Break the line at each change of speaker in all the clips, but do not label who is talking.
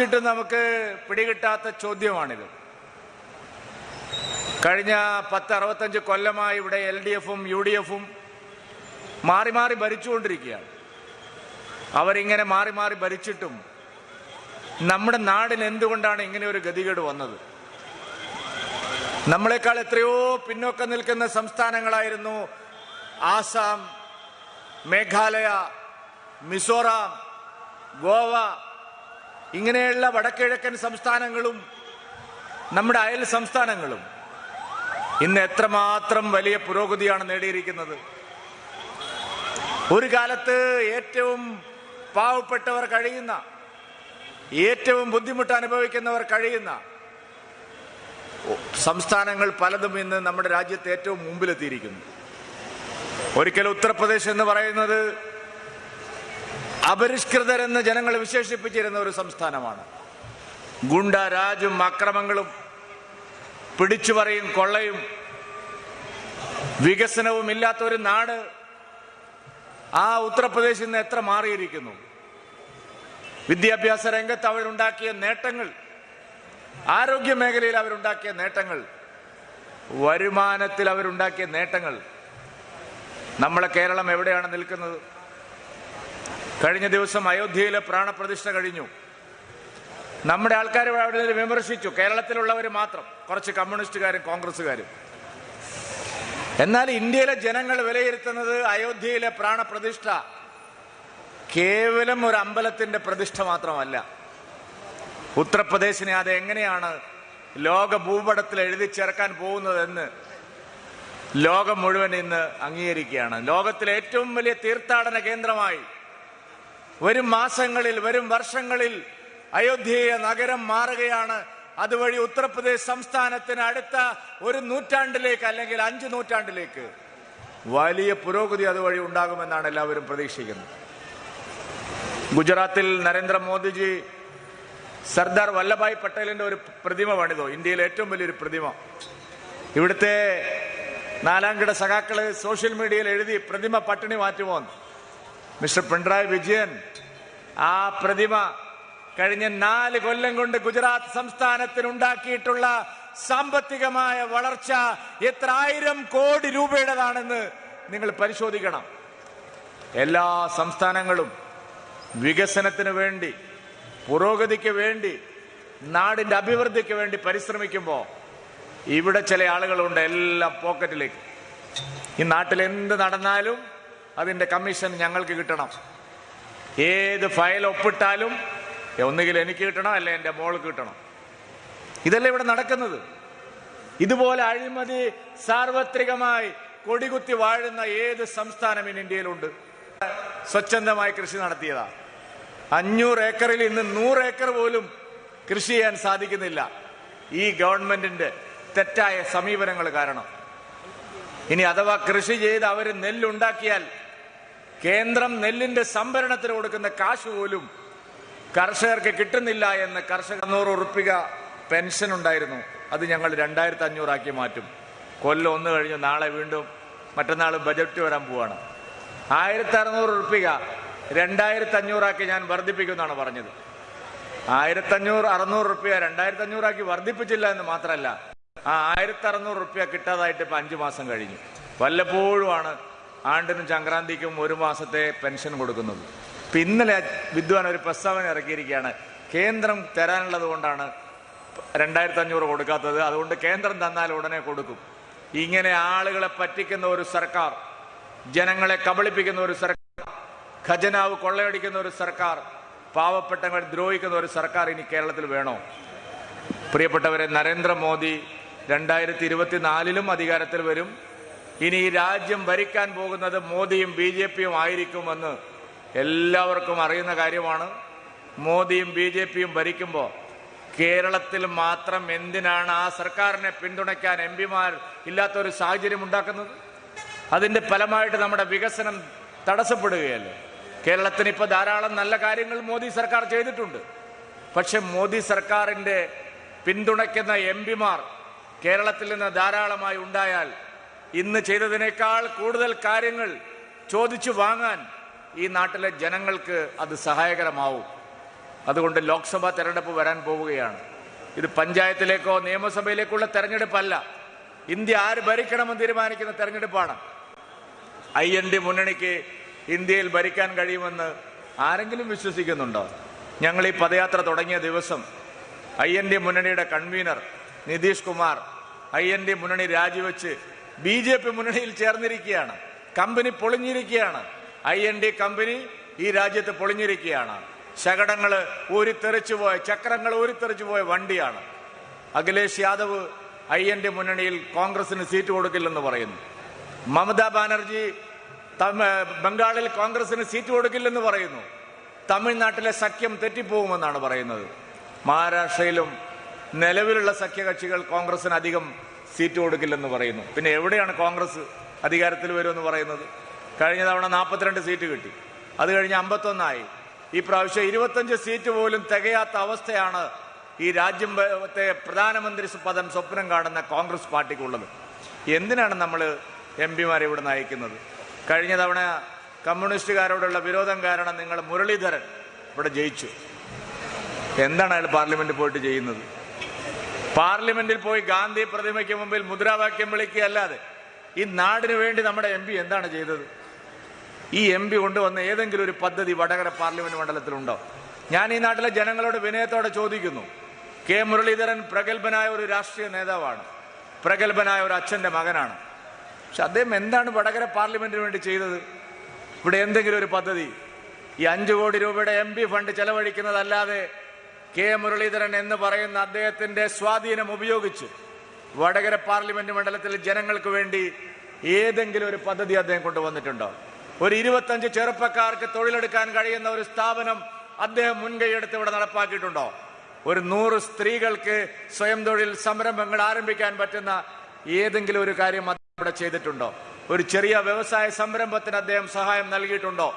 ിട്ട് നമുക്ക് പിടികിട്ടാത്ത ചോദ്യമാണിത്. കഴിഞ്ഞ പത്ത് അറുപത്തഞ്ച് കൊല്ലമായി ഇവിടെ എൽ ഡി എഫും യു ഡി എഫും മാറി മാറി ഭരിച്ചുകൊണ്ടിരിക്കുകയാണ്. അവരിങ്ങനെ മാറി മാറി ഭരിച്ചിട്ടും നമ്മുടെ നാടിന് എന്തുകൊണ്ടാണ് ഇങ്ങനെ ഒരു ഗതികേട് വന്നത്? നമ്മളെക്കാൾ എത്രയോ പിന്നോക്കം നിൽക്കുന്ന സംസ്ഥാനങ്ങളായിരുന്നു ആസാം മേഘാലയ മിസോറാം ഗോവ ഇങ്ങനെയുള്ള വടക്കിഴക്കൻ സംസ്ഥാനങ്ങളും നമ്മുടെ അയൽ സംസ്ഥാനങ്ങളും ഇന്ന് എത്രമാത്രം വലിയ പുരോഗതിയാണ് നേടിയിരിക്കുന്നത്. ഒരു കാലത്ത് ഏറ്റവും പാവപ്പെട്ടവർ കഴിയുന്ന ഏറ്റവും ബുദ്ധിമുട്ട് അനുഭവിക്കുന്നവർ കഴിയുന്ന സംസ്ഥാനങ്ങൾ പലതും ഇന്ന് നമ്മുടെ രാജ്യത്ത് ഏറ്റവും മുമ്പിലെത്തിയിരിക്കുന്നു. ഒരിക്കൽ ഉത്തർപ്രദേശ് എന്ന് പറയുന്നത് അപരിഷ്കൃതരെന്ന് ജനങ്ങൾ വിശേഷിപ്പിച്ചിരുന്ന ഒരു സംസ്ഥാനമാണ്. ഗുണ്ട രാജും അക്രമങ്ങളും പിടിച്ചുപറയും കൊള്ളയും. വികസനവും ഇല്ലാത്ത ഒരു നാട് ആ ഉത്തർപ്രദേശിൽ നിന്ന് എത്ര മാറിയിരിക്കുന്നു? വിദ്യാഭ്യാസ രംഗത്ത് അവരുണ്ടാക്കിയ നേട്ടങ്ങൾ ആരോഗ്യ മേഖലയിൽ അവരുണ്ടാക്കിയ നേട്ടങ്ങൾ വരുമാനത്തിൽ അവരുണ്ടാക്കിയ നേട്ടങ്ങൾ. നമ്മളെ കേരളം എവിടെയാണ് നിൽക്കുന്നത്? കഴിഞ്ഞ ദിവസം അയോധ്യയിലെ പ്രാണപ്രതിഷ്ഠ കഴിഞ്ഞു. നമ്മുടെ ആൾക്കാർ അവിടെ വിമർശിച്ചു. കേരളത്തിലുള്ളവർ മാത്രം. കുറച്ച് കമ്മ്യൂണിസ്റ്റുകാരും കോൺഗ്രസ്സുകാരും. എന്നാൽ ഇന്ത്യയിലെ ജനങ്ങൾ വിലയിരുത്തുന്നത് അയോധ്യയിലെ പ്രാണപ്രതിഷ്ഠ കേവലം ഒരു അമ്പലത്തിന്റെ പ്രതിഷ്ഠ മാത്രമല്ല. ഉത്തർപ്രദേശിനെ അത് എങ്ങനെയാണ് ലോക ഭൂപടത്തിൽ എഴുതി ചേർക്കാൻ പോകുന്നതെന്ന് ലോകം മുഴുവൻ ഇന്ന് അംഗീകരിക്കുകയാണ്. ലോകത്തിലെ ഏറ്റവും വലിയ തീർത്ഥാടന കേന്ദ്രമായി വരും മാസങ്ങളിൽ വരും വർഷങ്ങളിൽ അയോധ്യയെ നഗരം മാറുകയാണ്. അതുവഴി ഉത്തർപ്രദേശ് സംസ്ഥാനത്തിന് അടുത്ത ഒരു നൂറ്റാണ്ടിലേക്ക് അല്ലെങ്കിൽ അഞ്ച് നൂറ്റാണ്ടിലേക്ക് വലിയ പുരോഗതി അതുവഴി ഉണ്ടാകുമെന്നാണ് എല്ലാവരും പ്രതീക്ഷിക്കുന്നത്. ഗുജറാത്തിൽ നരേന്ദ്രമോദിജി സർദാർ വല്ലഭായ് പട്ടേലിന്റെ ഒരു പ്രതിമ പണിതോ ഇന്ത്യയിലെ ഏറ്റവും വലിയൊരു പ്രതിമ. ഇവിടുത്തെ നാലാംകിട സഖാക്കൾ സോഷ്യൽ മീഡിയയിൽ എഴുതി പ്രതിമ പട്ടിണി മാറ്റുമോ മിസ്റ്റർ പിണറായി വിജയൻ ആ പ്രതിമ കഴിഞ്ഞ നാല് കൊല്ലം കൊണ്ട് ഗുജറാത്ത് സംസ്ഥാനത്തിന് ഉണ്ടാക്കിയിട്ടുള്ള സാമ്പത്തികമായ വളർച്ച എത്ര ആയിരം കോടി രൂപയുടേതാണെന്ന് നിങ്ങൾ പരിശോധിക്കണം. എല്ലാ സംസ്ഥാനങ്ങളും വികസനത്തിന് വേണ്ടി പുരോഗതിക്ക് വേണ്ടി നാടിന്റെ അഭിവൃദ്ധിക്ക് വേണ്ടി പരിശ്രമിക്കുമ്പോൾ ഇവിടെ ചില ആളുകളുണ്ട് എല്ലാം പോക്കറ്റിലേക്ക്. ഈ നാട്ടിൽ എന്ത് നടന്നാലും അതിന്റെ കമ്മീഷൻ ഞങ്ങൾക്ക് കിട്ടണം. ഏത് ഫയൽ ഒപ്പിട്ടാലും ഒന്നുകിൽ എനിക്ക് കിട്ടണം അല്ലെ എന്റെ മോൾക്ക് കിട്ടണം. ഇതല്ലേ ഇവിടെ നടക്കുന്നത്? ഇതുപോലെ അഴിമതി സാർവത്രികമായി കൊടികുത്തി വാഴുന്ന ഏത് സംസ്ഥാനം ഇന്ന് ഇന്ത്യയിലുണ്ട്? സ്വച്ഛന്തമായി കൃഷി നടത്തിയതാ. അഞ്ഞൂറ് ഏക്കറിൽ ഇന്ന് നൂറ് ഏക്കർ പോലും കൃഷി ചെയ്യാൻ സാധിക്കുന്നില്ല. ഈ ഗവൺമെന്റിന്റെ തെറ്റായ സമീപനങ്ങൾ കാരണം. ഇനി അഥവാ കൃഷി ചെയ്ത് അവർ നെല്ലുണ്ടാക്കിയാൽ കേന്ദ്രം നെല്ലിന്റെ സംഭരണത്തിന് കൊടുക്കുന്ന കാശ് പോലും കർഷകർക്ക് കിട്ടുന്നില്ല എന്ന് കർഷക നൂറ് ഉറുപ്പിക പെൻഷൻ ഉണ്ടായിരുന്നു. അത് ഞങ്ങൾ രണ്ടായിരത്തി അഞ്ഞൂറാക്കി മാറ്റും. കൊല്ലം ഒന്ന് കഴിഞ്ഞ് നാളെ വീണ്ടും മറ്റന്നാൾ ബജറ്റ് വരാൻ പോവാണ്. ആയിരത്തി അറുന്നൂറ് ഉറുപ്പിക രണ്ടായിരത്തി അഞ്ഞൂറാക്കി ഞാൻ വർദ്ധിപ്പിക്കുമെന്നാണ് പറഞ്ഞത്. ആയിരത്തി അഞ്ഞൂറ് അറുന്നൂറ് റുപ്യ രണ്ടായിരത്തി അഞ്ഞൂറാക്കി വർദ്ധിപ്പിച്ചില്ല എന്ന് മാത്രമല്ല ആ ആയിരത്തി അറുന്നൂറ് റുപ്യ കിട്ടാതായിട്ട് ഇപ്പം അഞ്ചു മാസം കഴിഞ്ഞു. വല്ലപ്പോഴുമാണ് ആണ്ടിനും സംക്രാന്തിക്കും ഒരു മാസത്തെ പെൻഷൻ കൊടുക്കുന്നത്. ഇപ്പം ഇന്നലെ വിദ്വാൻ ഒരു പ്രസ്താവന ഇറക്കിയിരിക്കുകയാണ്. കേന്ദ്രം തരാനുള്ളത് കൊണ്ടാണ് രണ്ടായിരത്തി അഞ്ഞൂറ് കൊടുക്കാത്തത്. അതുകൊണ്ട് കേന്ദ്രം തന്നാൽ ഉടനെ കൊടുക്കും. ഇങ്ങനെ ആളുകളെ പറ്റിക്കുന്ന ഒരു സർക്കാർ ജനങ്ങളെ കബളിപ്പിക്കുന്ന ഒരു സർക്കാർ ഖജനാവ് കൊള്ളയടിക്കുന്ന ഒരു സർക്കാർ പാവപ്പെട്ടവരെ ദ്രോഹിക്കുന്ന ഒരു സർക്കാർ ഇനി കേരളത്തിൽ വേണോ? പ്രിയപ്പെട്ടവരെ നരേന്ദ്രമോദി രണ്ടായിരത്തി ഇരുപത്തിനാലിലും അധികാരത്തിൽ വരും. ഇനി ഈ രാജ്യം ഭരിക്കാൻ പോകുന്നത് മോദിയും ബി ജെ പിയും ആയിരിക്കുമെന്ന് എല്ലാവർക്കും അറിയുന്ന കാര്യമാണ്. മോദിയും ബി ജെ പിയും ഭരിക്കുമ്പോൾ കേരളത്തിൽ മാത്രം എന്തിനാണ് ആ സർക്കാരിനെ പിന്തുണയ്ക്കാൻ എം പിമാർ ഇല്ലാത്തൊരു സാഹചര്യം ഉണ്ടാക്കുന്നത്? അതിന്റെ ഫലമായിട്ട് നമ്മുടെ വികസനം തടസ്സപ്പെടുകയല്ലേ? കേരളത്തിന് ഇപ്പോൾ ധാരാളം നല്ല കാര്യങ്ങൾ മോദി സർക്കാർ ചെയ്തിട്ടുണ്ട്. പക്ഷെ മോദി സർക്കാരിന്റെ പിന്തുണയ്ക്കുന്ന എം പിമാർ കേരളത്തിൽ നിന്ന് ധാരാളമായി ഉണ്ടായാൽ ഇന്ന് ചെയ്തതിനേക്കാൾ കൂടുതൽ കാര്യങ്ങൾ ചോദിച്ചു വാങ്ങാൻ ഈ നാട്ടിലെ ജനങ്ങൾക്ക് അത് സഹായകരമാവും. അതുകൊണ്ട് ലോക്സഭാ തെരഞ്ഞെടുപ്പ് വരാൻ പോവുകയാണ്. ഇത് പഞ്ചായത്തിലേക്കോ നിയമസഭയിലേക്കുള്ള തെരഞ്ഞെടുപ്പല്ല. ഇന്ത്യ ആര് ഭരിക്കണമെന്ന് തീരുമാനിക്കുന്ന തെരഞ്ഞെടുപ്പാണ്. ഐ എൻ ഡി മുന്നണിക്ക് ഇന്ത്യയിൽ ഭരിക്കാൻ കഴിയുമെന്ന് ആരെങ്കിലും വിശ്വസിക്കുന്നുണ്ടോ? ഞങ്ങൾ ഈ പദയാത്ര തുടങ്ങിയ ദിവസം ഐ എൻ ഡി മുന്നണിയുടെ convener Nitish Kumar I N D മുന്നണി രാജിവെച്ച് ബി ജെ പി മുന്നണിയിൽ ചേർന്നിരിക്കുകയാണ്. കമ്പനി പൊളിഞ്ഞിരിക്കുകയാണ്. ഐ എൻ ഡി കമ്പനി ഈ രാജ്യത്ത് പൊളിഞ്ഞിരിക്കുകയാണ്. ശകടങ്ങൾ ഊരിത്തെറിച്ചു പോയ ചക്രങ്ങൾ ഊരിത്തെറിച്ചു പോയ വണ്ടിയാണ്. Akhilesh Yadav I N D മുന്നണിയിൽ കോൺഗ്രസിന് സീറ്റ് കൊടുക്കില്ലെന്ന് പറയുന്നു. മമതാ ബാനർജി ബംഗാളിൽ കോൺഗ്രസിന് സീറ്റ് കൊടുക്കില്ലെന്ന് പറയുന്നു. തമിഴ്നാട്ടിലെ സഖ്യം തെറ്റിപ്പോകുമെന്നാണ് പറയുന്നത്. മഹാരാഷ്ട്രയിലും നിലവിലുള്ള സഖ്യകക്ഷികൾ കോൺഗ്രസിന് അധികം സീറ്റ് കൊടുക്കില്ലെന്ന് പറയുന്നു. പിന്നെ എവിടെയാണ് കോൺഗ്രസ് അധികാരത്തിൽ വരുമെന്ന് പറയുന്നത്? കഴിഞ്ഞ തവണ നാൽപ്പത്തിരണ്ട് സീറ്റ് കിട്ടി. അത് കഴിഞ്ഞ് അമ്പത്തൊന്നായി. ഈ പ്രാവശ്യം ഇരുപത്തഞ്ച് സീറ്റ് പോലും തികയാത്ത അവസ്ഥയാണ് ഈ രാജ്യത്തെ പ്രധാനമന്ത്രി പദം സ്വപ്നം കാണുന്ന കോൺഗ്രസ് പാർട്ടിക്കുള്ളത്. എന്തിനാണ് നമ്മൾ എം പിമാരെ ഇവിടെ നയിക്കുന്നത്? കഴിഞ്ഞ തവണ കമ്മ്യൂണിസ്റ്റുകാരോടുള്ള വിരോധം കാരണം നിങ്ങൾ മുരളീധരൻ ഇവിടെ ജയിച്ചു. എന്താണ് അയാൾ പാർലമെന്റിൽ പോയിട്ട് ചെയ്യുന്നത്? പാർലമെന്റിൽ പോയി ഗാന്ധി പ്രതിമയ്ക്ക് മുമ്പിൽ മുദ്രാവാക്യം വിളിക്കുകയല്ലാതെ ഈ നാടിനു വേണ്ടി നമ്മുടെ എം എന്താണ് ചെയ്തത്? ഈ എം പി കൊണ്ടുവന്ന ഏതെങ്കിലും ഒരു പദ്ധതി വടകര പാർലമെന്റ് മണ്ഡലത്തിലുണ്ടോ? ഞാൻ ഈ നാട്ടിലെ ജനങ്ങളോട് വിനയത്തോടെ ചോദിക്കുന്നു. കെ മുരളീധരൻ പ്രഗത്ഭനായ ഒരു രാഷ്ട്രീയ നേതാവാണ്. പ്രഗത്ഭനായ ഒരു അച്ഛന്റെ മകനാണ്. പക്ഷെ അദ്ദേഹം എന്താണ് വടകര പാർലമെന്റിന് വേണ്ടി ചെയ്തത്? ഇവിടെ എന്തെങ്കിലും ഒരു പദ്ധതി? ഈ അഞ്ചു കോടി രൂപയുടെ എം ഫണ്ട് ചെലവഴിക്കുന്നതല്ലാതെ കെ മുരളീധരൻ എന്ന് പറയുന്ന അദ്ദേഹത്തിന്റെ സ്വാധീനം ഉപയോഗിച്ച് വടകര പാർലമെന്റ് മണ്ഡലത്തിൽ ജനങ്ങൾക്ക് വേണ്ടി ഏതെങ്കിലും ഒരു പദ്ധതി അദ്ദേഹം കൊണ്ടുവന്നിട്ടുണ്ടോ? ഒരു ഇരുപത്തഞ്ച് ചെറുപ്പക്കാർക്ക് തൊഴിലെടുക്കാൻ കഴിയുന്ന ഒരു സ്ഥാപനം അദ്ദേഹം മുൻകൈയെടുത്ത് ഇവിടെ നടപ്പാക്കിയിട്ടുണ്ടോ? ഒരു നൂറ് സ്ത്രീകൾക്ക് സ്വയം തൊഴിൽ സംരംഭങ്ങൾ ആരംഭിക്കാൻ പറ്റുന്ന ഏതെങ്കിലും ഒരു കാര്യം അദ്ദേഹം ഇവിടെ ചെയ്തിട്ടുണ്ടോ? ഒരു ചെറിയ വ്യവസായ സംരംഭത്തിന് അദ്ദേഹം സഹായം നൽകിയിട്ടുണ്ടോ?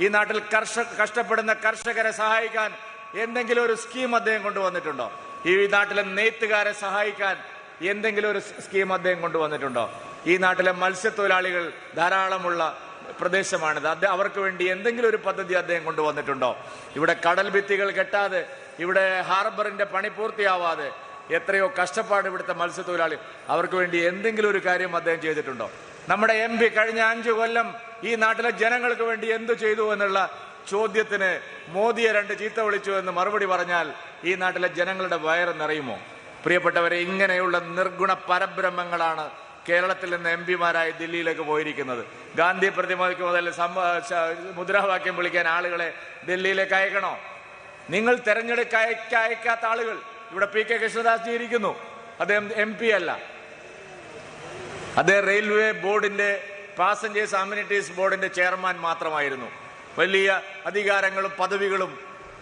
ഈ നാട്ടിൽ കർഷക കഷ്ടപ്പെടുന്ന കർഷകരെ സഹായിക്കാൻ എന്തെങ്കിലും ഒരു സ്കീം അദ്ദേഹം കൊണ്ടുവന്നിട്ടുണ്ടോ? ഈ നാട്ടിലെ നെയ്ത്തുകാരെ സഹായിക്കാൻ എന്തെങ്കിലും ഒരു സ്കീം അദ്ദേഹം കൊണ്ടുവന്നിട്ടുണ്ടോ? ഈ നാട്ടിലെ മത്സ്യത്തൊഴിലാളികൾ ധാരാളമുള്ള പ്രദേശമാണിത്. അത് അവർക്ക് വേണ്ടി എന്തെങ്കിലും ഒരു പദ്ധതി അദ്ദേഹം കൊണ്ടുവന്നിട്ടുണ്ടോ? ഇവിടെ കടൽ ഭിത്തികൾ കെട്ടാതെ ഇവിടെ ഹാർബറിന്റെ പണി പൂർത്തിയാവാതെ എത്രയോ കഷ്ടപ്പാട് ഇവിടുത്തെ മത്സ്യത്തൊഴിലാളി അവർക്ക് വേണ്ടി എന്തെങ്കിലും ഒരു കാര്യം അദ്ദേഹം ചെയ്തിട്ടുണ്ടോ? നമ്മുടെ എം കഴിഞ്ഞ അഞ്ചു കൊല്ലം ഈ നാട്ടിലെ ജനങ്ങൾക്ക് വേണ്ടി എന്തു ചെയ്തു എന്നുള്ള ചോദ്യത്തിന് മോദിയെ രണ്ട് ചീത്ത വിളിച്ചു എന്ന് മറുപടി പറഞ്ഞാൽ ഈ നാട്ടിലെ ജനങ്ങളുടെ വയറ് നിറയുമോ? പ്രിയപ്പെട്ടവരെ ഇങ്ങനെയുള്ള നിർഗുണ പരബ്രഹ്മങ്ങളാണ് കേരളത്തിൽ നിന്ന് എം പിമാരായി ദില്ലിയിലേക്ക് പോയിരിക്കുന്നത്. ഗാന്ധി പ്രതിമയ്ക്ക് മുതൽ മുദ്രാവാക്യം വിളിക്കാൻ ആളുകളെ ദില്ലിയിലേക്ക് അയക്കണോ? നിങ്ങൾ തെരഞ്ഞെടുക്ക അയക്കാത്ത ആളുകൾ ഇവിടെ പി കെ കൃഷ്ണദാസ് ജി ഇരിക്കുന്നു. അദ്ദേഹം എം പി അല്ല. അദ്ദേഹം റെയിൽവേ ബോർഡിന്റെ പാസഞ്ചേഴ്സ് അമ്യൂണിറ്റീസ് ബോർഡിന്റെ ചെയർമാൻ മാത്രമായിരുന്നു. വലിയ അധികാരങ്ങളും പദവികളും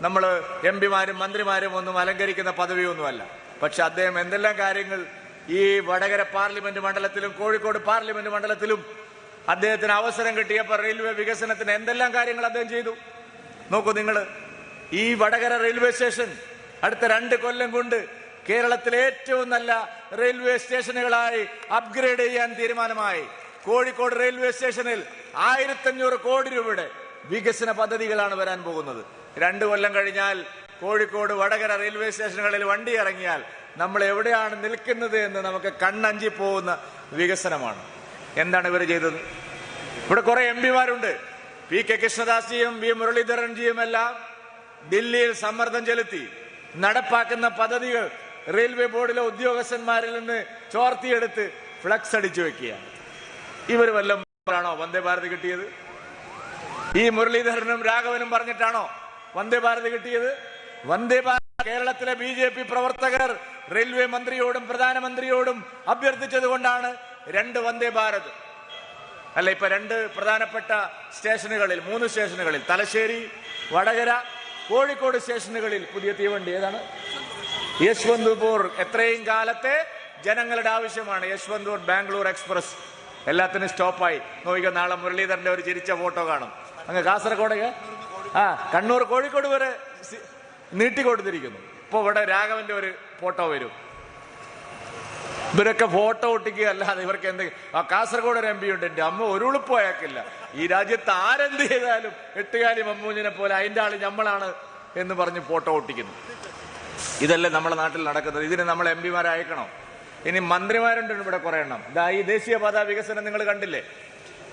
നമ്മൾ എം പിമാരും മന്ത്രിമാരും ഒന്നും അലങ്കരിക്കുന്ന പദവിയൊന്നുമല്ല. പക്ഷെ അദ്ദേഹം എന്തെല്ലാം കാര്യങ്ങൾ ഈ വടകര പാർലമെന്റ് മണ്ഡലത്തിലും കോഴിക്കോട് പാർലമെന്റ് മണ്ഡലത്തിലും അദ്ദേഹത്തിന് അവസരം കിട്ടിയപ്പോൾ റെയിൽവേ വികസനത്തിന് എന്തെല്ലാം കാര്യങ്ങൾ അദ്ദേഹം ചെയ്തു? നോക്കൂ നിങ്ങൾ ഈ വടകര റെയിൽവേ സ്റ്റേഷൻ അടുത്ത രണ്ട് കൊല്ലം കൊണ്ട് കേരളത്തിലെ ഏറ്റവും നല്ല റെയിൽവേ സ്റ്റേഷനുകളായി അപ്ഗ്രേഡ് ചെയ്യാൻ തീരുമാനമായി. കോഴിക്കോട് റെയിൽവേ സ്റ്റേഷനിൽ ആയിരത്തഞ്ഞൂറ് കോടി രൂപയുടെ വികസന പദ്ധതികളാണ് വരാൻ പോകുന്നത്. രണ്ടു കൊല്ലം കഴിഞ്ഞാൽ കോഴിക്കോട് വടകര റെയിൽവേ സ്റ്റേഷനുകളിൽ വണ്ടി ഇറങ്ങിയാൽ നമ്മൾ എവിടെയാണ് നിൽക്കുന്നത് എന്ന് നമുക്ക് കണ്ണഞ്ചി പോകുന്ന വികസനമാണ്. എന്താണ് ഇവർ ചെയ്തത്? ഇവിടെ കുറെ എം പിമാരുണ്ട്. പി കെ കൃഷ്ണദാസിയും വി മുരളീധരൻജിയും എല്ലാം ദില്ലിയിൽ സമ്മർദ്ദം ചെലുത്തി. നടപ്പാക്കുന്ന പദ്ധതികൾ റെയിൽവേ ബോർഡിലെ ഉദ്യോഗസ്ഥന്മാരിൽ നിന്ന് ചോർത്തിയെടുത്ത് ഫ്ലക്സ് അടിച്ചു വെക്കുകയാണ്. ഇവർ വല്ലതാണോ വന്ദേ ഭാരത് കിട്ടിയത്? ഈ മുരളീധരനും രാഘവനും പറഞ്ഞിട്ടാണോ? വന്ദേ ഭാരത് കിട്ടിയത്? വന്ദേ ഭാരത് കേരളത്തിലെ ബി ജെ പി പ്രവർത്തകർ റെയിൽവേ മന്ത്രിയോടും പ്രധാനമന്ത്രിയോടും അഭ്യർത്ഥിച്ചത് കൊണ്ടാണ് രണ്ട് വന്ദേ ഭാരത്. അല്ല ഇപ്പൊ രണ്ട് പ്രധാനപ്പെട്ട സ്റ്റേഷനുകളിൽ മൂന്ന് സ്റ്റേഷനുകളിൽ തലശ്ശേരി വടകര കോഴിക്കോട് സ്റ്റേഷനുകളിൽ പുതിയ തീവണ്ടി ഏതാണ്? യശ്വന്ത്പൂർ. എത്രയും കാലത്തെ ജനങ്ങളുടെ ആവശ്യമാണ് യശ്വന്ത്പൂർ ബാംഗ്ലൂർ എക്സ്പ്രസ്. എല്ലാത്തിനും സ്റ്റോപ്പായി. നോക്കിക്കോ നാളെ മുരളീധരന്റെ ഒരു ചിരിച്ച ഫോട്ടോ കാണും. അങ്ങ് കാസർഗോഡ് ആ കണ്ണൂർ കോഴിക്കോട് വരെ നീട്ടി നീട്ടിക്കൊടുത്തിരിക്കുന്നു. ഇപ്പൊ ഇവിടെ രാഘവന്റെ ഒരു ഫോട്ടോ വരും. ഇവരൊക്കെ ഫോട്ടോ ഒട്ടിക്കുക അല്ലാതെ ഇവർക്ക് എന്തെങ്കിലും ആ കാസർഗോഡ് ഒരു എം പി ഉണ്ട്. എന്റെ അമ്മ ഒരു ഈ രാജ്യത്ത് ആരെന്ത് ചെയ്താലും എട്ടുകാലി മമ്മൂഞ്ഞിനെ പോലെ അതിന്റെ ആൾ നമ്മളാണ് എന്ന് പറഞ്ഞ് ഫോട്ടോ ഒട്ടിക്കുന്നു. ഇതല്ലേ നമ്മുടെ നാട്ടിൽ നടക്കുന്നത്. ഇതിന് നമ്മൾ എം പിമാരെ അയക്കണം? ഇനി മന്ത്രിമാരുണ്ട് ഇവിടെ കുറെ എണ്ണം. ഇതാ ഈ ദേശീയപാത വികസനം നിങ്ങൾ കണ്ടില്ലേ?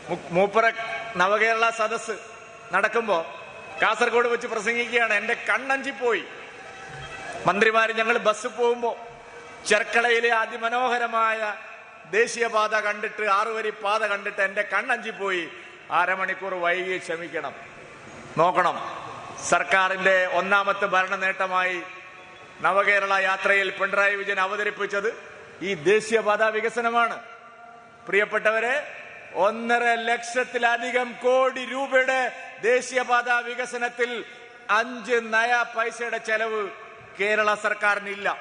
മൂപ്പറ നവകേരള സദസ് നടക്കുമ്പോൾ കാസർഗോഡ് വെച്ച് പ്രസംഗിക്കുകയാണ്. എന്റെ കണ്ണഞ്ചിപ്പോയി മന്ത്രിമാർ ഞങ്ങൾ ബസ് പോകുമ്പോ ചെർക്കളയിലെ അതിമനോഹരമായ ദേശീയപാത കണ്ടിട്ട് ആറുവരി പാത കണ്ടിട്ട് എന്റെ കണ്ണഞ്ചിപ്പോയി അരമണിക്കൂർ വൈകി ക്ഷമിക്കണം. നോക്കണം. സർക്കാരിന്റെ ഒന്നാമത്തെ ഭരണ നേട്ടമായി നവകേരള യാത്രയിൽ പിണറായി വിജയൻ അവതരിപ്പിച്ചത് ഈ ദേശീയപാത വികസനമാണ്. പ്രിയപ്പെട്ടവരെ ഒന്നര ലക്ഷത്തിലധികം കോടി രൂപയുടെ ദേശീയപാത വികസനത്തിൽ അഞ്ച് നയ പൈസയുടെ ചെലവ് കേരള സർക്കാരിനില്ല.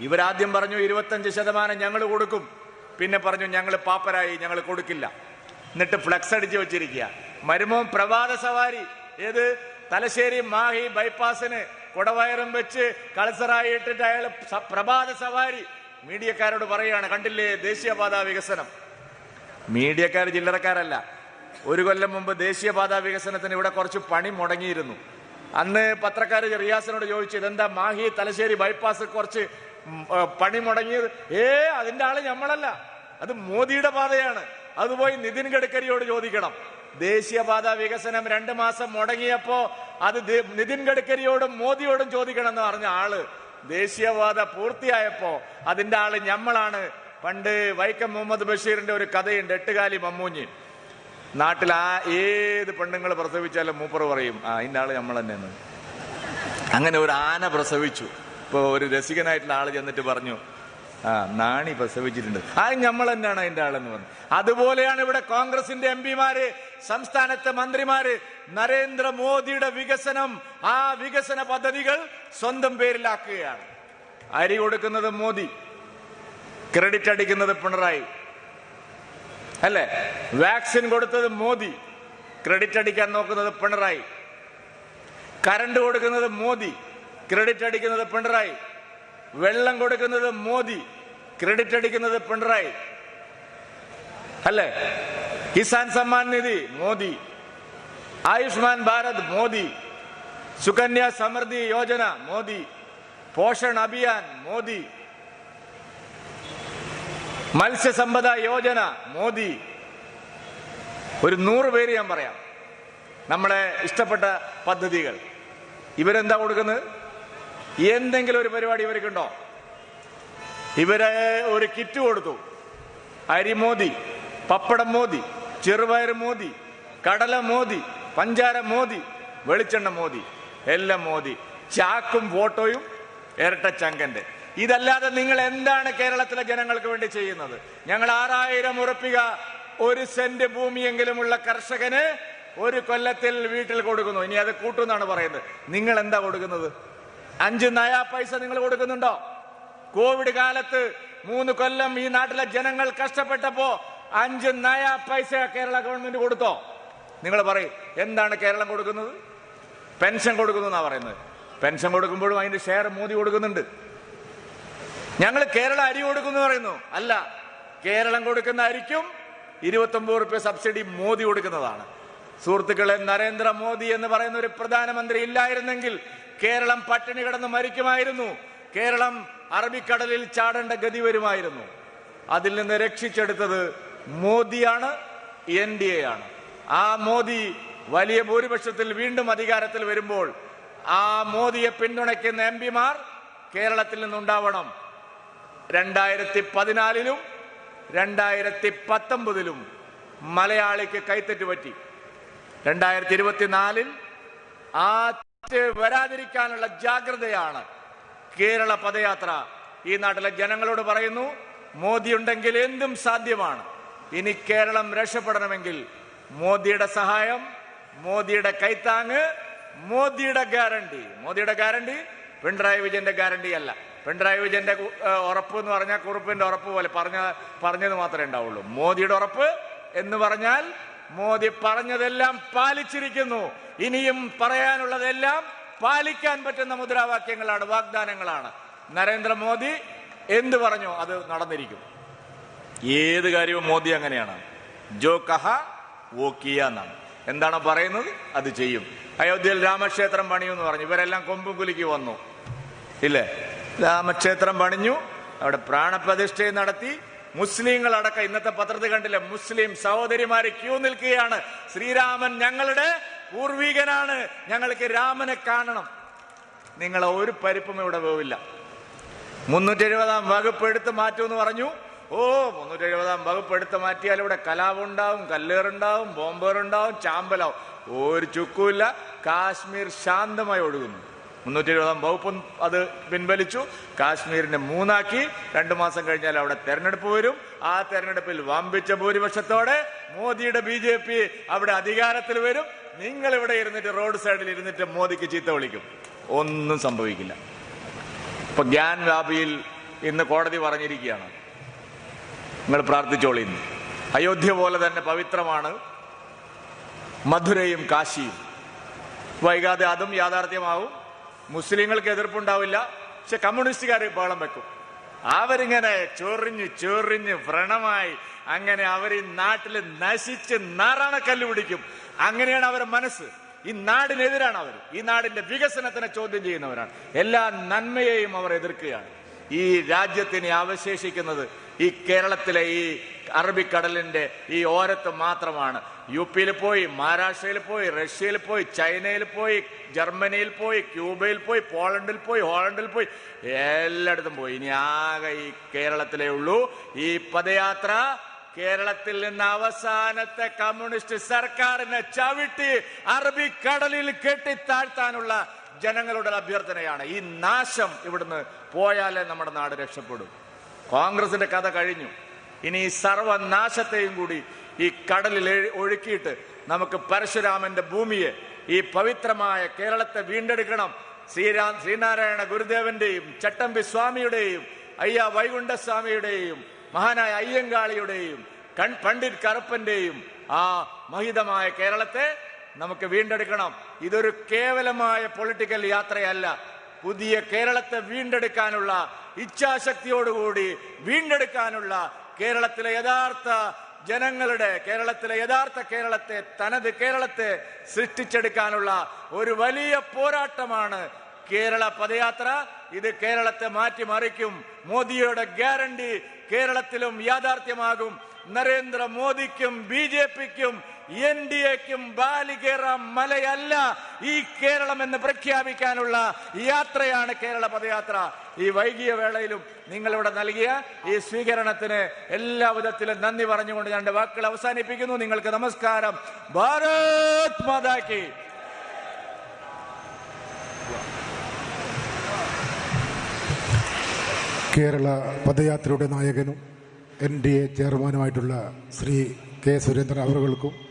ഇവരാദ്യം പറഞ്ഞു ഇരുപത്തഞ്ച് ശതമാനം ഞങ്ങൾ കൊടുക്കും. പിന്നെ പറഞ്ഞു ഞങ്ങൾ പാപ്പരായി ഞങ്ങൾ കൊടുക്കില്ല. എന്നിട്ട് ഫ്ലക്സ് അടിച്ച് വെച്ചിരിക്കുക. മരുമോ പ്രഭാത സവാരി ഏത്? തലശ്ശേരി മാഹി ബൈപ്പാസിന് കുടവയറും വെച്ച് കളസറായി ഇട്ടിട്ട് അയാൾ പ്രഭാത സവാരി മീഡിയക്കാരോട് പറയുകയാണ്. കണ്ടില്ലേ? ദേശീയപാത വികസനം. മീഡിയക്കാർ ചില്ലറക്കാരല്ല. ഒരു കൊല്ലം മുമ്പ് ദേശീയപാത വികസനത്തിന് ഇവിടെ കുറച്ച് പണി മുടങ്ങിയിരുന്നു. അന്ന് പത്രക്കാർ റിയാസിനോട് ചോദിച്ചു ഇതെന്താ മാഹി തലശ്ശേരി ബൈപ്പാസ് കുറച്ച് പണി മുടങ്ങിയത്? ഏ അതിന്റെ ആൾ നമ്മളല്ല അത് മോദിയുടെ പാതയാണ്. അതുപോയി നിതിൻ ഗഡ്കരിയോട് ചോദിക്കണം. ദേശീയപാത വികസനം രണ്ട് മാസം മുടങ്ങിയപ്പോ അത് നിതിൻ ഗഡ്കരിയോടും മോദിയോടും ചോദിക്കണം എന്ന് പറഞ്ഞ ആൾ ദേശീയപാത പൂർത്തിയായപ്പോ അതിന്റെ ആൾ ഞമ്മളാണ്. പണ്ട് വൈക്കം മുഹമ്മദ് ബഷീറിന്റെ ഒരു കഥയുണ്ട് എട്ടുകാലി മമ്മൂഞ്ഞി. നാട്ടിൽ ആ ഏത് പെണ്ണുങ്ങൾ പ്രസവിച്ചാലും മൂപ്പർ പറയും ആ അതിന്റെ ആൾ നമ്മൾ തന്നെയാണ് അങ്ങനെ ഒരു ആന പ്രസവിച്ചു. ഇപ്പൊ ഒരു രസികനായിട്ടുള്ള ആൾ ചെന്നിട്ട് പറഞ്ഞു ആ നാണി പ്രസവിച്ചിട്ടുണ്ട്. ആ നമ്മൾ തന്നെയാണ് അതിന്റെ ആളെന്ന് പറഞ്ഞു. അതുപോലെയാണ് ഇവിടെ കോൺഗ്രസിന്റെ എം പിമാര് സംസ്ഥാനത്തെ മന്ത്രിമാര് നരേന്ദ്രമോദിയുടെ വികസനം ആ വികസന പദ്ധതികൾ സ്വന്തം പേരിലാക്കുകയാണ്. അരി കൊടുക്കുന്നത് മോദി. ക്രെഡിറ്റ് അടിക്കുന്നത് പിണറായി. അല്ലേ? വാക്സിൻ കൊടുത്തത് മോദി. ക്രെഡിറ്റ് അടിക്കാൻ നോക്കുന്നത് പിണറായി. കറണ്ട് കൊടുക്കുന്നത് മോദി. ക്രെഡിറ്റ് അടിക്കുന്നത് പിണറായി. വെള്ളം കൊടുക്കുന്നത് മോദി. ക്രെഡിറ്റ് അടിക്കുന്നത് പിണറായി. അല്ലേ? കിസാൻ സമ്മാൻ നിധി മോദി. ആയുഷ്മാൻ ഭാരത് മോദി. സുകന്യ സമൃദ്ധി യോജന മോദി. പോഷൺ അഭിയാൻ മോദി. മത്സ്യസമ്പദ യോജന മോദി. ഒരു നൂറ് പേര് ഞാൻ പറയാം. നമ്മളെ ഇഷ്ടപ്പെട്ട പദ്ധതികൾ. ഇവരെന്താ കൊടുക്കുന്നത്? എന്തെങ്കിലും ഒരു പരിപാടി ഇവർക്കുണ്ടോ? ഇവരെ ഒരു കിറ്റ് കൊടുത്തു. അരി മോദി പപ്പടം മോദി ചെറുപയർ മോദി കടല മോദി പഞ്ചാര മോദി വെളിച്ചെണ്ണ മോദി. എല്ലാം മോദി. ചാക്കും ഫോട്ടോയും ഇരട്ട ചങ്കന്റെ ഇതല്ലാതെ നിങ്ങൾ എന്താണ് കേരളത്തിലെ ജനങ്ങൾക്ക് വേണ്ടി ചെയ്യുന്നത്? ഞങ്ങൾ ആറായിരം ഉറപ്പിക ഒരു സെന്റ് ഭൂമിയെങ്കിലുമുള്ള കർഷകന് ഒരു കൊല്ലത്തിൽ വീട്ടിൽ കൊടുക്കുന്നു. ഇനി അത് കൂട്ടുന്നാണ് പറയുന്നത്. നിങ്ങൾ എന്താ കൊടുക്കുന്നത്? അഞ്ച് നയാ പൈസ നിങ്ങൾ കൊടുക്കുന്നുണ്ടോ? കോവിഡ് കാലത്ത് മൂന്ന് കൊല്ലം ഈ നാട്ടിലെ ജനങ്ങൾ കഷ്ടപ്പെട്ടപ്പോ അഞ്ച് നയാ പൈസ കേരള ഗവൺമെന്റ് കൊടുത്തോ? നിങ്ങൾ പറയും എന്താണ് കേരളം കൊടുക്കുന്നത്? പെൻഷൻ കൊടുക്കുന്നു എന്നാ പറയുന്നത്. പെൻഷൻ കൊടുക്കുമ്പോഴും അതിന്റെ ഷെയർ മോദി കൊടുക്കുന്നുണ്ട്. ഞങ്ങൾ കേരള അരി കൊടുക്കുന്നു പറയുന്നു. അല്ല കേരളം കൊടുക്കുന്ന അരിക്കും ഇരുപത്തൊമ്പത് റുപ്യ സബ്സിഡി മോദി കൊടുക്കുന്നതാണ്. സുഹൃത്തുക്കളെ നരേന്ദ്രമോദി എന്ന് പറയുന്ന ഒരു പ്രധാനമന്ത്രി ഇല്ലായിരുന്നെങ്കിൽ കേരളം പട്ടിണി കിടന്ന് മരിക്കുമായിരുന്നു. കേരളം അറബിക്കടലിൽ ചാടേണ്ട ഗതി വരുമായിരുന്നു. അതിൽ നിന്ന് രക്ഷിച്ചെടുത്തത് മോദിയാണ് എൻ ഡി എ ആണ് ആ മോദി വലിയ ഭൂരിപക്ഷത്തിൽ വീണ്ടും അധികാരത്തിൽ വരുമ്പോൾ ആ മോദിയെ പിന്തുണയ്ക്കുന്ന എം പിമാർ കേരളത്തിൽ നിന്നുണ്ടാവണം. രണ്ടായിരത്തി പതിനാലിലും രണ്ടായിരത്തി പത്തൊമ്പതിലും മലയാളിക്ക് കൈത്തെറ്റ് പറ്റി. രണ്ടായിരത്തി ഇരുപത്തിനാലിൽ ആ വരാതിരിക്കാനുള്ള ജാഗ്രതയാണ് കേരള പദയാത്ര. ഈ നാട്ടിലെ ജനങ്ങളോട് പറയുന്നു മോദി ഉണ്ടെങ്കിൽ എന്തും സാധ്യമാണ്. ഇനി കേരളം രക്ഷപ്പെടണമെങ്കിൽ മോദിയുടെ സഹായം മോദിയുടെ കൈത്താങ് മോദിയുടെ ഗ്യാരണ്ടി. മോദിയുടെ ഗ്യാരണ്ടി പിണറായി വിജയന്റെ ഗ്യാരണ്ടി അല്ല. പിണറായി വിജയന്റെ ഉറപ്പ് എന്ന് പറഞ്ഞാൽ കുറുപ്പിന്റെ ഉറപ്പ് പോലെ പറഞ്ഞ പറഞ്ഞത് മാത്രമേ ഉണ്ടാവുള്ളൂ. മോദിയുടെ ഉറപ്പ് എന്ന് പറഞ്ഞാൽ മോദി പറഞ്ഞതെല്ലാം പാലിച്ചിരിക്കുന്നു. ഇനിയും പറയാനുള്ളതെല്ലാം പാലിക്കാൻ പറ്റുന്ന മുദ്രാവാക്യങ്ങളാണ് വാഗ്ദാനങ്ങളാണ്. നരേന്ദ്രമോദി എന്ത് പറഞ്ഞു അത് നടന്നിരിക്കും. ഏത് കാര്യവും മോദി അങ്ങനെയാണ്. ജോ കഹ വോ കിയ എന്നാണ്. എന്താണോ പറയുന്നത്? അത് ചെയ്യും. അയോധ്യയിൽ രാമക്ഷേത്രം പണിയെന്ന് പറഞ്ഞു. ഇവരെല്ലാം കൊമ്പും കുലുക്കി വന്നു. ഇല്ലേ? രാമക്ഷേത്രം പണിഞ്ഞു. അവിടെ പ്രാണപ്രതിഷ്ഠയും നടത്തി. മുസ്ലിങ്ങൾ അടക്കം ഇന്നത്തെ പത്രത്തിൽ കണ്ടില്ല? മുസ്ലിം സഹോദരിമാര് ക്യൂ നിൽക്കുകയാണ്. ശ്രീരാമൻ ഞങ്ങളുടെ പൂർവികനാണ്. ഞങ്ങൾക്ക് രാമനെ കാണണം. നിങ്ങളെ ഒരു പരിപ്പും ഇവിടെ പോവില്ല മുന്നൂറ്റി എഴുപതാം വകുപ്പ് എടുത്ത് മാറ്റുമെന്ന് പറഞ്ഞു. ഓ മുന്നൂറ്റി എഴുപതാം വകുപ്പ് എടുത്ത് മാറ്റിയാൽ ഇവിടെ കലാപുണ്ടാവും കല്ലേറുണ്ടാവും ബോംബേറുണ്ടാവും ചാമ്പലാവും. ഒരു ചുക്കുമില്ല. കാശ്മീർ ശാന്തമായി ഒഴുകുന്നു. മുന്നൂറ്റി എഴുപതാം വകുപ്പും അത് പിൻവലിച്ചു. കാശ്മീരിനെ മൂന്നാക്കി. രണ്ടു മാസം കഴിഞ്ഞാൽ അവിടെ തെരഞ്ഞെടുപ്പ് വരും. ആ തെരഞ്ഞെടുപ്പിൽ വമ്പിച്ച ഭൂരിപക്ഷത്തോടെ മോദിയുടെ ബി ജെ പി അവിടെ അധികാരത്തിൽ വരും. നിങ്ങൾ ഇവിടെ ഇരുന്നിട്ട് റോഡ് സൈഡിൽ ഇരുന്നിട്ട് മോദിക്ക് ചീത്ത വിളിക്കും. ഒന്നും സംഭവിക്കില്ല. ഇപ്പൊ ഗ്യാൻ വ്യാപിയിൽ ഇന്ന് കോടതി പറഞ്ഞിരിക്കുകയാണ്. നിങ്ങൾ പ്രാർത്ഥിച്ചോളി ഇന്ന്. അയോധ്യ പോലെ തന്നെ പവിത്രമാണ് മധുരയും കാശിയും. വൈകാതെ അതും യാഥാർത്ഥ്യമാവും. മുസ്ലിങ്ങൾക്ക് എതിർപ്പുണ്ടാവില്ല. പക്ഷെ കമ്മ്യൂണിസ്റ്റുകാർ ബഹളം വെക്കും. അവരിങ്ങനെ ചൊറിഞ്ഞ് ചൊറിഞ്ഞ് വ്രണമായി അങ്ങനെ അവർ ഈ നാട്ടിൽ നശിച്ച് നാറാണക്കല്ല് പിടിക്കും. അങ്ങനെയാണ് അവരുടെ മനസ്സ്. ഈ നാടിനെതിരാണ് അവർ. ഈ നാടിന്റെ വികസനത്തിനെ ചോദ്യം ചെയ്യുന്നവരാണ്. എല്ലാ നന്മയെയും അവർ എതിർക്കുകയാണ്. ഈ രാജ്യത്തിന് അവശേഷിക്കുന്നത് ഈ കേരളത്തിലെ ഈ അറബിക്കടലിന്റെ ഈ ഓരത്ത് മാത്രമാണ്. യു പിയിൽ പോയി മഹാരാഷ്ട്രയിൽ പോയി റഷ്യയിൽ പോയി ചൈനയിൽ പോയി ജർമ്മനിയിൽ പോയി ക്യൂബയിൽ പോയി പോളണ്ടിൽ പോയി ഹോളണ്ടിൽ പോയി എല്ലായിടത്തും പോയി. ഇനി ആകെ ഈ കേരളത്തിലേ ഉള്ളൂ. ഈ പദയാത്ര കേരളത്തിൽ നിന്ന് അവസാനത്തെ കമ്മ്യൂണിസ്റ്റ് സർക്കാരിനെ ചവിട്ടി അറബിക്കടലിൽ കെട്ടിത്താഴ്ത്താനുള്ള ജനങ്ങളുടെ അഭ്യർത്ഥനയാണ്. ഈ നാശം ഇവിടുന്ന് പോയാലേ നമ്മുടെ നാട് രക്ഷപ്പെടും. കോൺഗ്രസിന്റെ കഥ കഴിഞ്ഞു. ഇനി ഈ സർവനാശത്തെയും കൂടി ഈ കടലിൽ ഒഴുക്കിയിട്ട് നമുക്ക് പരശുരാമന്റെ ഭൂമിയെ ഈ പവിത്രമായ കേരളത്തെ വീണ്ടെടുക്കണം. ശ്രീരാ ശ്രീനാരായണ ഗുരുദേവന്റെയും ചട്ടമ്പി സ്വാമിയുടെയും അയ്യ വൈകുണ്ഠസ്വാമിയുടെയും മഹാനായ അയ്യങ്കാളിയുടെയും കൺ പണ്ഡിറ്റ് കറുപ്പന്റെയും ആ മഹിതമായ കേരളത്തെ നമുക്ക് വീണ്ടെടുക്കണം. ഇതൊരു കേവലമായ പൊളിറ്റിക്കൽ യാത്രയല്ല. പുതിയ കേരളത്തെ വീണ്ടെടുക്കാനുള്ള ഇച്ഛാശക്തിയോടുകൂടി വീണ്ടെടുക്കാനുള്ള കേരളത്തിലെ യഥാർത്ഥ ജനങ്ങളുടെ കേരളത്തിലെ യഥാർത്ഥ കേരളത്തെ തനത് കേരളത്തെ സൃഷ്ടിച്ചെടുക്കാനുള്ള ഒരു വലിയ പോരാട്ടമാണ് കേരള പദയാത്ര. ഇത് കേരളത്തെ മാറ്റിമറിക്കും. മോദിയുടെ ഗ്യാരണ്ടി കേരളത്തിലും യാഥാർത്ഥ്യമാകും. നരേന്ദ്രമോദിക്കും ബി ജെ പിക്കും എൻ ഡി എക്കും ബാലികേറ മലയല്ല ഈ കേരളം എന്ന് പ്രഖ്യാപിക്കാനുള്ള യാത്രയാണ് കേരള പദയാത്ര. ഈ വൈകിയ വേളയിലും നിങ്ങളിവിടെ നൽകിയ ഈ സ്വീകരണത്തിന് എല്ലാ വിധത്തിലും നന്ദി പറഞ്ഞുകൊണ്ട് ഞാൻ വാക്കുകൾ അവസാനിപ്പിക്കുന്നു. നിങ്ങൾക്ക് നമസ്കാരം. ഭാരത് മാതാക്കി
കേരള പദയാത്രയുടെ നായകനും എൻ ഡി എ ചെയർമാനുമായിട്ടുള്ള ശ്രീ കെ സുരേന്ദ്രൻ അവർകൾക്കും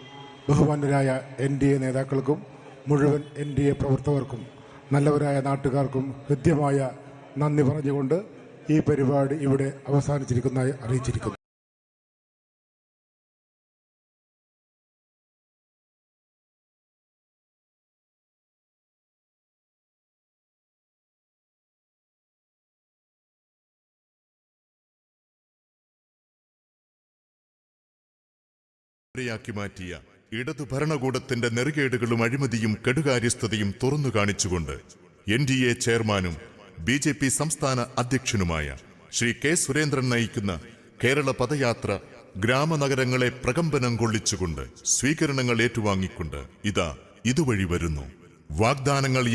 ബഹുമാനരായ എൻ ഡി എ നേതാക്കൾക്കും മുഴുവൻ എൻ ഡി എ പ്രവർത്തകർക്കും നല്ലവരായ നാട്ടുകാർക്കും ഹൃദ്യമായ നന്ദി പറഞ്ഞുകൊണ്ട് ഈ പരിപാടി ഇവിടെ അവസാനിച്ചിരിക്കുന്നതായി അറിയിച്ചിരിക്കുന്നു.
യാക്കി മാറ്റിയ ഇടതു ഭരണകൂടത്തിന്റെ നെറുകേടുകളും അഴിമതിയും കെടുകാര്യസ്ഥതയും തുറന്നു കാണിച്ചുകൊണ്ട് എൻ ഡി എ ചെയർമാനും ബി ജെ പി സംസ്ഥാന അധ്യക്ഷനുമായ ശ്രീ കെ സുരേന്ദ്രൻ നയിക്കുന്ന കേരള പദയാത്ര ഗ്രാമനഗരങ്ങളെ പ്രകമ്പനം കൊള്ളിച്ചുകൊണ്ട് സ്വീകരണങ്ങൾ ഏറ്റുവാങ്ങിക്കൊണ്ട് ഇതാ ഇതുവഴി വരുന്നു. വാഗ്ദാനങ്ങൾ